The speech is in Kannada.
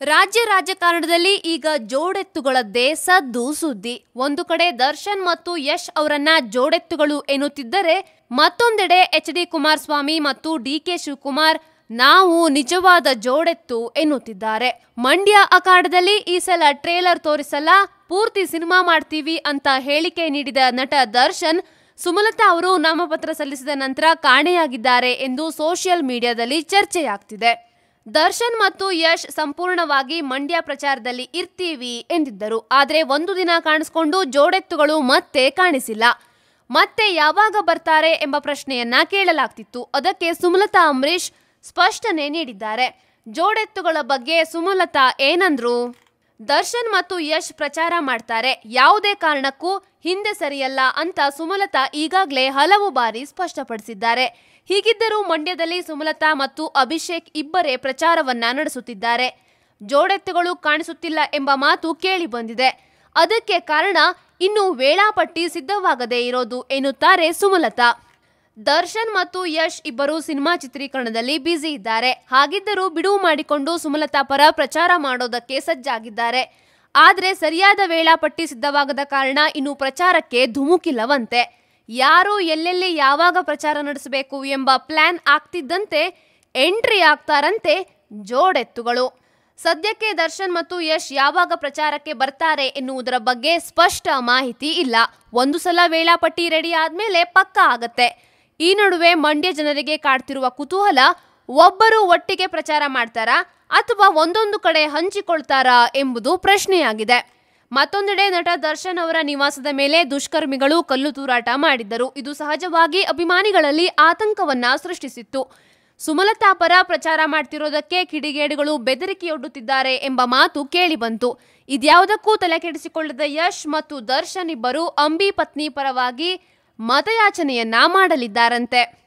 ರಾಜ್ಯ ರಾಜಕಾರಣದಲ್ಲಿ ಈಗ ಜೋಡೆತ್ತುಗಳದ್ದೇ ಸದ್ದು ಸುದ್ದಿ. ಒಂದು ಕಡೆ ದರ್ಶನ್ ಮತ್ತು ಯಶ್ ಅವರನ್ನ ಜೋಡೆತ್ತುಗಳು ಎನ್ನುತ್ತಿದ್ದರೆ ಮತ್ತೊಂದೆಡೆ ಎಚ್ ಡಿ ಕುಮಾರಸ್ವಾಮಿ ಮತ್ತು ಡಿ ಕೆ ಶಿವಕುಮಾರ್ ನಾವು ನಿಜವಾದ ಜೋಡೆತ್ತು ಎನ್ನುತ್ತಿದ್ದಾರೆ. ಮಂಡ್ಯ ಅಖಾಡದಲ್ಲಿ ಈ ಸಲ ಟ್ರೇಲರ್ ತೋರಿಸಲ್ಲ, ಪೂರ್ತಿ ಸಿನಿಮಾ ಮಾಡ್ತೀವಿ ಅಂತ ಹೇಳಿಕೆ ನೀಡಿದ ನಟ ದರ್ಶನ್, ಸುಮಲತಾ ಅವರು ನಾಮಪತ್ರ ಸಲ್ಲಿಸಿದ ನಂತರ ಕಾಣೆಯಾಗಿದ್ದಾರೆ ಎಂದು ಸೋಷಿಯಲ್ ಮೀಡಿಯಾದಲ್ಲಿ ಚರ್ಚೆಯಾಗ್ತಿದೆ. ದರ್ಶನ್ ಮತ್ತು ಯಶ್ ಸಂಪೂರ್ಣವಾಗಿ ಮಂಡ್ಯ ಪ್ರಚಾರದಲ್ಲಿ ಇರ್ತೀವಿ ಎಂದಿದ್ದರು. ಆದರೆ ಒಂದು ದಿನ ಕಾಣಿಸ್ಕೊಂಡು ಜೋಡೆತ್ತುಗಳು ಮತ್ತೆ ಕಾಣಿಸಿಲ್ಲ. ಮತ್ತೆ ಯಾವಾಗ ಬರ್ತಾರೆ ಎಂಬ ಪ್ರಶ್ನೆಯನ್ನ ಕೇಳಲಾಗ್ತಿತ್ತು. ಅದಕ್ಕೆ ಸುಮಲತಾ ಅಂಬರೀಶ್ ಸ್ಪಷ್ಟನೆ ನೀಡಿದ್ದಾರೆ. ಜೋಡೆತ್ತುಗಳ ಬಗ್ಗೆ ಸುಮಲತಾ ಏನಂದ್ರು? ದರ್ಶನ್ ಮತ್ತು ಯಶ್ ಪ್ರಚಾರ ಮಾಡ್ತಾರೆ. ಯಾವುದೇ ಕಾರಣಕ್ಕೂ ಹಿಂದೆ ಸರಿಯಲ್ಲ ಅಂತ ಸುಮಲತಾ ಈಗಾಗಲೇ ಹಲವು ಬಾರಿ ಸ್ಪಷ್ಟಪಡಿಸಿದ್ದಾರೆ. ಹೀಗಿದ್ದರೂ ಮಂಡ್ಯದಲ್ಲಿ ಸುಮಲತಾ ಮತ್ತು ಅಭಿಷೇಕ್ ಇಬ್ಬರೇ ಪ್ರಚಾರವನ್ನ ನಡೆಸುತ್ತಿದ್ದಾರೆ. ಜೋಡೆತ್ತುಗಳು ಕಾಣಿಸುತ್ತಿಲ್ಲ ಎಂಬ ಮಾತು ಕೇಳಿ ಬಂದಿದೆ. ಅದಕ್ಕೆ ಕಾರಣ ಇನ್ನು ವೇಳಾಪಟ್ಟಿ ಸಿದ್ಧವಾಗದೇ ಇರೋದು ಎನ್ನುತ್ತಾರೆ ಸುಮಲತಾ. ದರ್ಶನ್ ಮತ್ತು ಯಶ್ ಇಬ್ಬರು ಸಿನಿಮಾ ಚಿತ್ರೀಕರಣದಲ್ಲಿ ಬ್ಯುಸಿ ಇದ್ದಾರೆ. ಹಾಗಿದ್ದರೂ ಬಿಡುವು ಮಾಡಿಕೊಂಡು ಸುಮಲತಾ ಪರ ಪ್ರಚಾರ ಮಾಡೋದಕ್ಕೆ ಸಜ್ಜಾಗಿದ್ದಾರೆ. ಆದರೆ ಸರಿಯಾದ ವೇಳಾಪಟ್ಟಿ ಸಿದ್ಧವಾಗದ ಕಾರಣ ಇನ್ನು ಪ್ರಚಾರಕ್ಕೆ ಧುಮುಕಿಲ್ಲವಂತೆ. ಯಾರು ಎಲ್ಲೆಲ್ಲಿ ಯಾವಾಗ ಪ್ರಚಾರ ನಡೆಸಬೇಕು ಎಂಬ ಪ್ಲಾನ್ ಆಗ್ತಿದ್ದಂತೆ ಎಂಟ್ರಿ ಆಗ್ತಾರಂತೆ ಜೋಡೆತ್ತುಗಳು. ಸದ್ಯಕ್ಕೆ ದರ್ಶನ್ ಮತ್ತು ಯಶ್ ಯಾವಾಗ ಪ್ರಚಾರಕ್ಕೆ ಬರ್ತಾರೆ ಎನ್ನುವುದರ ಬಗ್ಗೆ ಸ್ಪಷ್ಟ ಮಾಹಿತಿ ಇಲ್ಲ. ಒಂದು ಸಲ ವೇಳಾಪಟ್ಟಿ ರೆಡಿ ಆದ್ಮೇಲೆ ಪಕ್ಕ ಆಗತ್ತೆ. ಈ ನಡುವೆ ಮಂಡ್ಯ ಜನರಿಗೆ ಕಾಡ್ತಿರುವ ಕುತೂಹಲ, ಒಬ್ಬರು ಒಟ್ಟಿಗೆ ಪ್ರಚಾರ ಮಾಡ್ತಾರಾ? ಅಥವಾ ಒಂದೊಂದು ಕಡೆ ಹಂಚಿಕೊಳ್ತಾರಾ ಎಂಬುದು ಪ್ರಶ್ನೆಯಾಗಿದೆ. ಮತ್ತೊಂದೆಡೆ ನಟ ದರ್ಶನ್ ಅವರ ನಿವಾಸದ ಮೇಲೆ ದುಷ್ಕರ್ಮಿಗಳು ಕಲ್ಲು ತೂರಾಟ ಮಾಡಿದ್ದರು. ಇದು ಸಹಜವಾಗಿ ಅಭಿಮಾನಿಗಳಲ್ಲಿ ಆತಂಕವನ್ನ ಸೃಷ್ಟಿಸಿತ್ತು. ಸುಮಲತಾ ಪರ ಪ್ರಚಾರ ಮಾಡ್ತಿರೋದಕ್ಕೆ ಕಿಡಿಗೇಡಿಗಳು ಬೆದರಿಕೆಯೊಡ್ಡುತ್ತಿದ್ದಾರೆ ಎಂಬ ಮಾತು ಕೇಳಿಬಂತು. ಇದ್ಯಾವುದಕ್ಕೂ ತಲೆಕೆಡಿಸಿಕೊಳ್ಳದ ಯಶ್ ಮತ್ತು ದರ್ಶನ್ ಇಬ್ಬರು ಅಂಬಿ ಪತ್ನಿ ಪರವಾಗಿ ಮತಯಾಚನೆಯನ್ನ ಮಾಡಲಿದ್ದಾರಂತೆ.